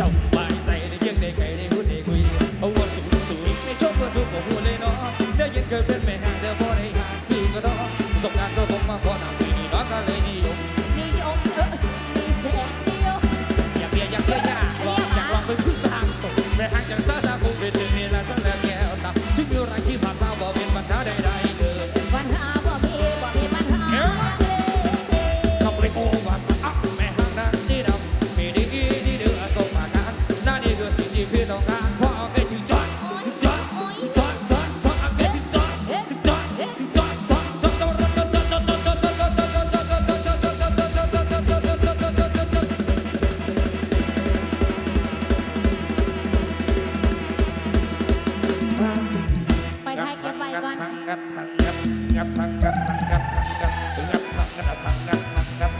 จ้าบางใจได้ยังได้ไก่ได้รู้ได้คุยเอาว่าสูงสูงไม่ชอบก็ดูกับหัวเลยเนาะเด้ยังเคยเป็นแม่ห่างเดี๋ยวพอได้หางพี่ก็ต้องส่งงานก็คงมาพอหนังปนี่น้องก็เลยนิยมนิยมเออมีเสียนิยมอย่าเบียดอย่าเบียดอย่าลองอยากลองไปพึ่งทางส่แม่ห่างจากซาซาคงเป็นเดือนนี้ละสักแล้ว งับงับงับงับงับงับงับงับงับงับงับ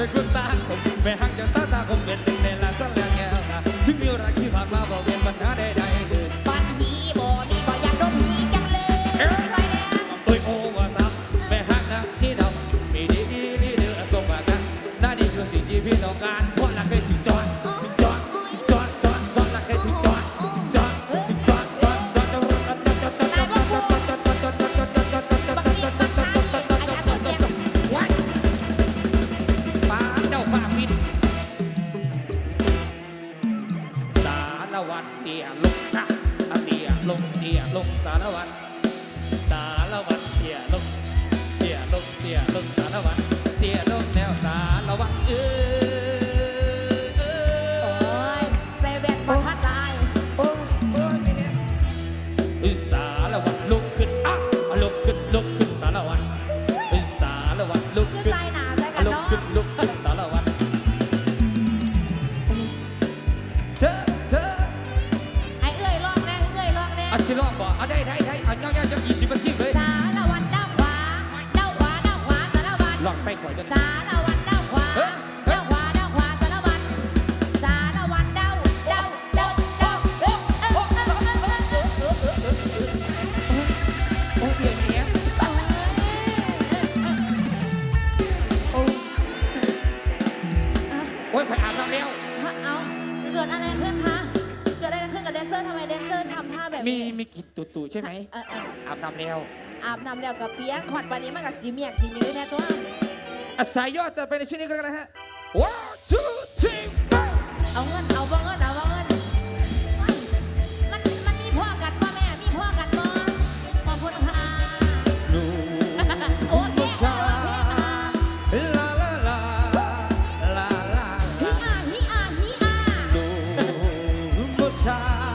เป็นคนตาคมแม่หักจากสาตาคมเป็นเป็นในลาสันแล้วแก้วนะถึงมีรักที่ เตี่ยลงสารวัตรสารวัตรเตี่ยลงเตี่ยลงเตี่ยลงสารวัตรเตี่ยลงแนวสารวัตรเออ สารวัตรลองใส่ข่อยกันสารวัตรด้าวขวาด้าวขวาด้าวขวาสารวัตรสารวัตรด้าวด้าวด้าวด้าวเอ๊ะเอ๊ะเอ๊ะเอ๊ะเอ๊ะเอ๊ะเอ๊ะเอ๊ะเอ๊ะโอ้ยเดี๋ยวนี้โอ้ยข่อยอาบน้ำแล้วเอาเกิดอะไรขึ้นคะเกิดอะไรขึ้นกับแดนเซอร์ทำไมแดนเซอร์ทำท่าแบบมีนี้มีกลินตุ่ๆใช่ไหมเออเออ อาบน้ำแล้ว อาบน้ำแล้วกับเปียกขวัดปานนี้มันกับสีเมียกสียื้อแน่ตัวอะสายยอดจะไปในชิ้นนี้ก็แล้วกันนะฮะ one two three four เอาเงินเอาบ่เงินเอาบ่เงินมันมันมีพ่อกันป่ะแม่มีพ่อกันบ่ขอบคุณค่ะหนูโอเคชาลาลาลาลาลาฮิลาอาฮิอาฮิอา หนูชาล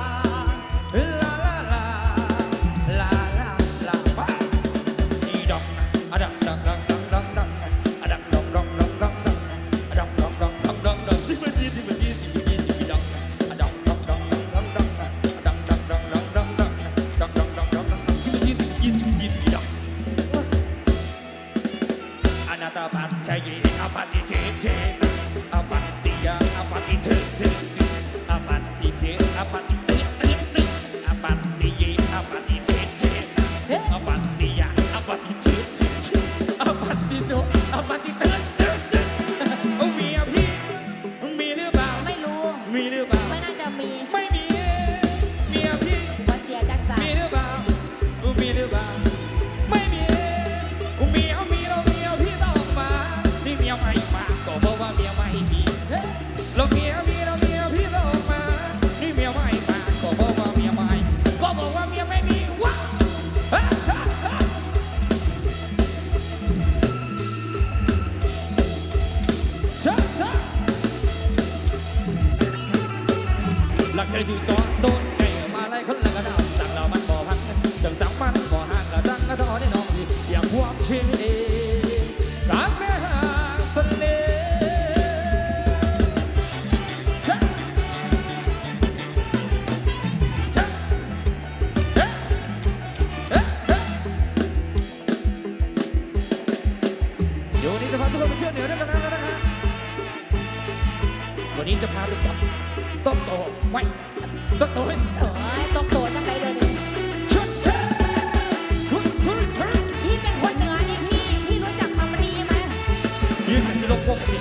Để rủi. ต้นโตไว้ต้นโตต้อโตตั้งแดยดีชุดชิดชุดพื้นพื้นพี่เป็นคนเหนือนี่พี่ พี่รู้จักคำนี้ไหมยืนหันสิวกสี่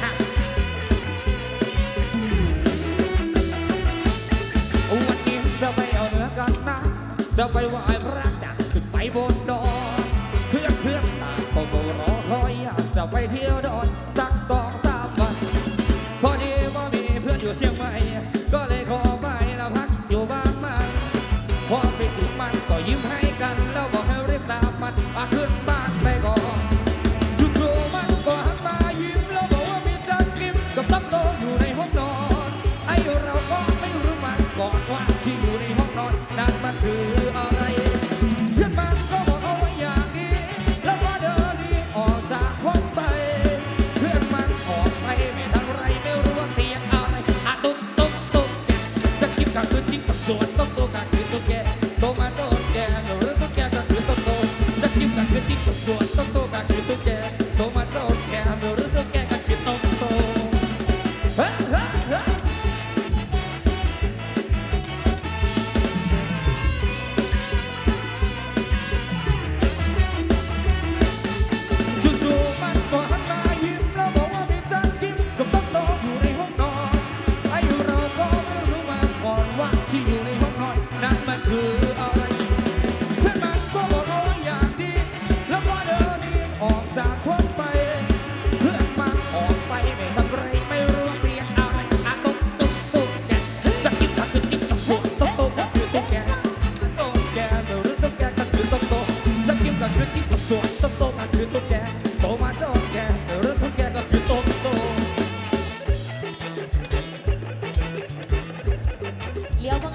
วันนี้จะไปเอาเนือกันนะ จะไปไหว้พระจักทร์ขึ้นไปบนดอยเพื่อนเพื่อนต่างก็รอคอยอยากจะไปเที่ยว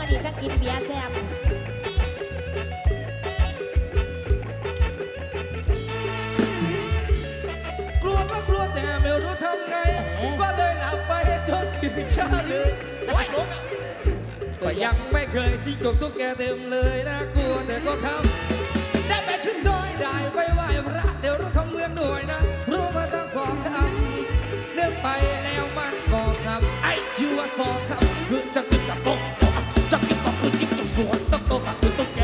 นี้จะกินเบียร์แซ่บกลัวก็กลัวแต่ไม่รู้ทำไง ก็เลยหลับไปจนถึงเช้าเลยโอ้ยรถอะยังไม่เคยจิ้งจกตุ๊กแกเต็มเลยนะกลัวแต่ก็คำได้ไปขึ้นดอยได้ไปไหว้พระเดี๋ยวรู้คำเมืองหน่วยนะรู้มาตั้งสองคำเลือกไปแล้วมันก็คำไอ้ชื่อว่าสองคำคือจะกินกับปก Tutok, tutok